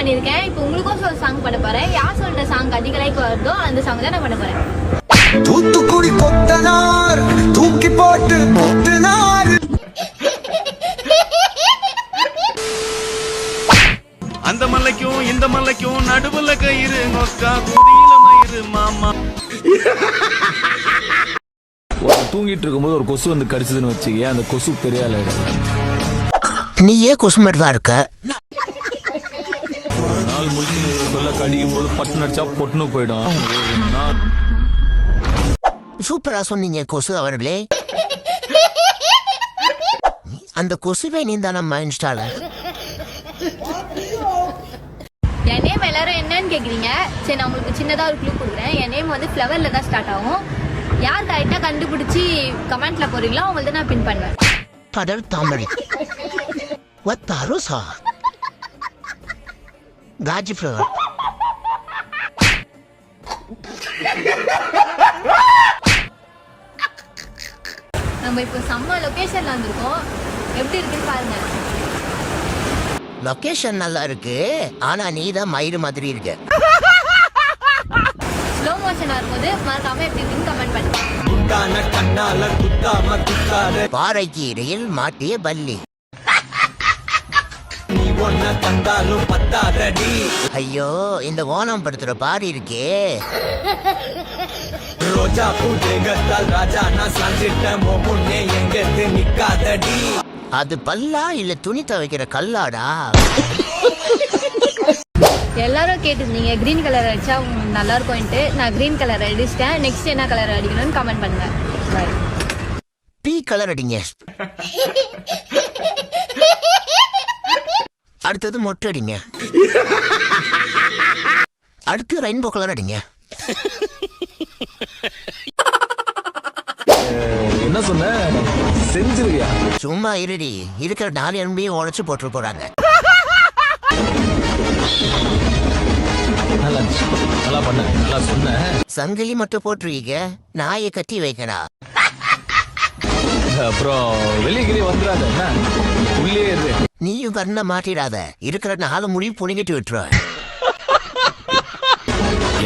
பண்ணியிருக்கேன். இப்போ உங்களுக்கும் ஒரு சாங் பண்ண போறேன். யார் சொல்ற சாங் அதிக லைக் வருதோ அந்த சாங் தான் நான் பண்ண போறேன். தூத்துக்குடி கொத்தனார் தூக்கி போட்டு முத்தினார் அந்த மலைக்கும் இந்த மலைக்கும் நடுவுல கயிறு நொக்கா குதியில மயிறு மாமா. தூங்கிட்டு இருக்கும்போது ஒரு கொசு வந்து கடிச்சதுன்னு வச்சுக்க அந்த கொசு பெரிய ஆள் நீ ஏன் கொசு மாதிரி தான் இருக்க? ஒரு நாள் முடிச்சு சொல்ல கடிக்கும் போது பட்டு நடிச்சா பொட்டுன்னு போயிடும். ஒரு நாள் சூப்பரா சொன்னீங்க கொசு அவர்களே. அந்த கொசுவை நீ தான் நம்ம இன்ஸ்டால? என் நேம் எல்லாரும் என்னன்னு கேக்குறீங்க? சரி நான் உங்களுக்கு சின்னதா ஒரு க்ளூ கொடுக்குறேன். என் நேம் வந்து ஃப்ளவர்ல தான் ஸ்டார்ட் ஆகும். யார் கரெக்டா கண்டுபிடிச்சி கமெண்ட்ல போறீங்களோ அவங்கள்ட்ட நான் பின் பண்ணுவேன். கடல் தாமரை. ஒத்தாரோ சா காஜி ஃப்ளவர் நம்ம இப்போ செம்ம லொகேஷன்ல வந்திருக்கோம். எப்படி இருக்குன்னு பாருங்க. லொகேஷன் நல்லா இருக்கு. ஆனா நீ தான் மயிறு மாதிரி இருக்க. ஸ்லோ மோஷனா இருக்கும்போது மறக்காம எப்படி இருக்குன்னு கமெண்ட் பண்ணுங்க. பாறைக்கு இடையில் மாட்டிய பல்லி. ஐயோ இந்த ஓணம் படுத்துற பாரு இருக்கே. ரோஜா பூ தேகத்தால் ராஜா நான் சாஞ்சிட்டேன் முன்னே எங்கத்து நிக்காதடி அது பல்லா இல்ல துணி துவைக்கிற கல்லாடா? எல்லாரும் கேட்டிருந்தீங்க கிரீன் கலர் அடிச்சா உங்களுக்கு நல்லா இருக்கும்ட்டு நான் கிரீன் கலர் அடிச்சிட்டேன். நெக்ஸ்ட் என்ன கலர் அடிக்கணும்னு கமெண்ட் பண்ணுங்க. பீ கலர் அடிங்க. அடுத்தது மொட்டை அடிங்க. அடுத்து ரெயின்போ கலர் அடிங்க. என்ன சொன்ன? செஞ்சிருவியா? சும்மா இருடி. இருக்கிற நாலு எண்பையும் உழைச்சு போட்டு போறாங்க. நல்லா இருந்துச்சு. நல்லா பண்ண. நல்லா சொன்ன. சங்கிலி மட்டும் போட்டுருக்கீங்க நாயை கட்டி வைக்கணும் அப்புறம் வெளியே கிளியே வந்துடாத என்ன? உள்ளே இரு. நீயும் கண்ணை மாட்டிடாத. இருக்கிற நாலு முடிவு புடுங்கிட்டு விட்டுரு.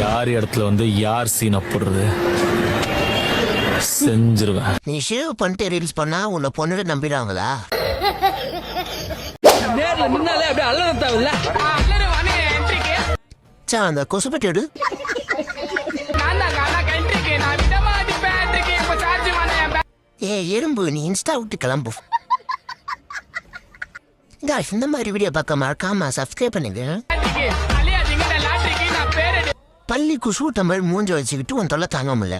யார் இடத்துல வந்து யார் சீனை போடுறது? செஞ்சிருவேன். நீ ஷேவ் பண்ணிட்டு ரீல்ஸ் பண்ணா உன்னை பொண்ணுட நம்பிடுவாங்களா? சா அந்த கொசுப்பட்டி எடு. ஏ எறும்பு நீ இன்ஸ்டா விட்டு கிளம்பு. Guys, இந்த மாதிரி வீடியோ பார்க்க மறக்காம சப்ஸ்கிரைப் பண்ணுங்க. பள்ளி குசு தமிழ் மூஞ்ச வச்சுக்கிட்டு உன் தொல்லை தாங்க முடியல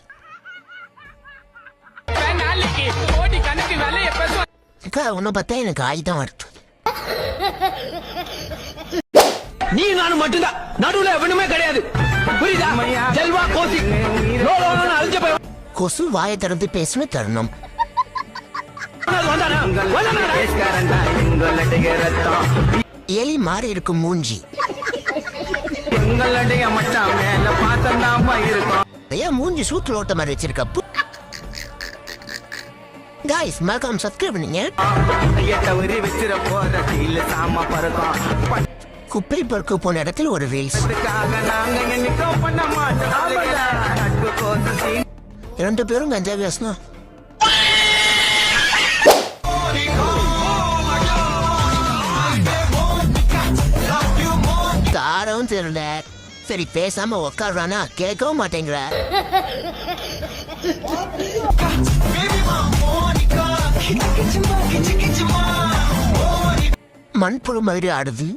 அக்கா உன்னை பார்த்தா எனக்கு ஆயுதம் வருது. நீ நானும் மட்டும்தான். நடுவுல எவனுமே கிடையாது. புரியுதா? செல்வா கோசி. வாயை திறந்து பேசுன தருணம். எலி மாறி இருக்கும் மூஞ்சி. எங்களுடைய மச்சான் மேல பார்த்தா இருக்கும் ஏன் மூஞ்சி சூத்துல ஓட்ட மாதிரி வச்சிருக்க. காய்ஸ் மறக்காம சப்ஸ்கிரைப் பண்ணுங்க. தவறி வச்சிட போற இல்ல சாமா பறக்கும் குப்பை பறக்க போன இடத்துல ஒரு ரீல்ஸ் இரண்டு ரெண்டு பேரும் கஞ்சா பேசணும் தாரம் தெரியல சரி பேசாம உக்காடுறானா கேட்கவும் மாட்டேங்கிற மண்புழு மாதிரி ஆடுது.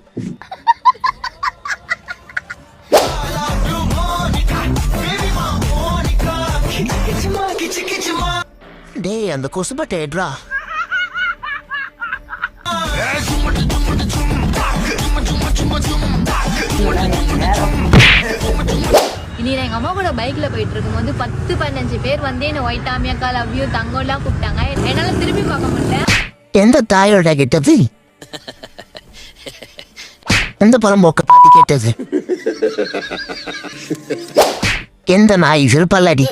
டேய் அந்த கொசுபட்டை எட்ரா இனி நான் எங்க அம்மா கூட பைக்ல போயிட்டு இருக்கும்போது பத்து பதினஞ்சு பேர் வந்து என்ன ஒயிட் ஆமியாக்கா லவ் யூ தங்கோலாம் கூப்பிட்டாங்க. என்னால திரும்பி பார்க்க முடியல. எந்த தாயோட கிட்டது? எந்த பழம் போக்க பாட்டி கேட்டது? எந்த நாய் சிறுபல்லடி?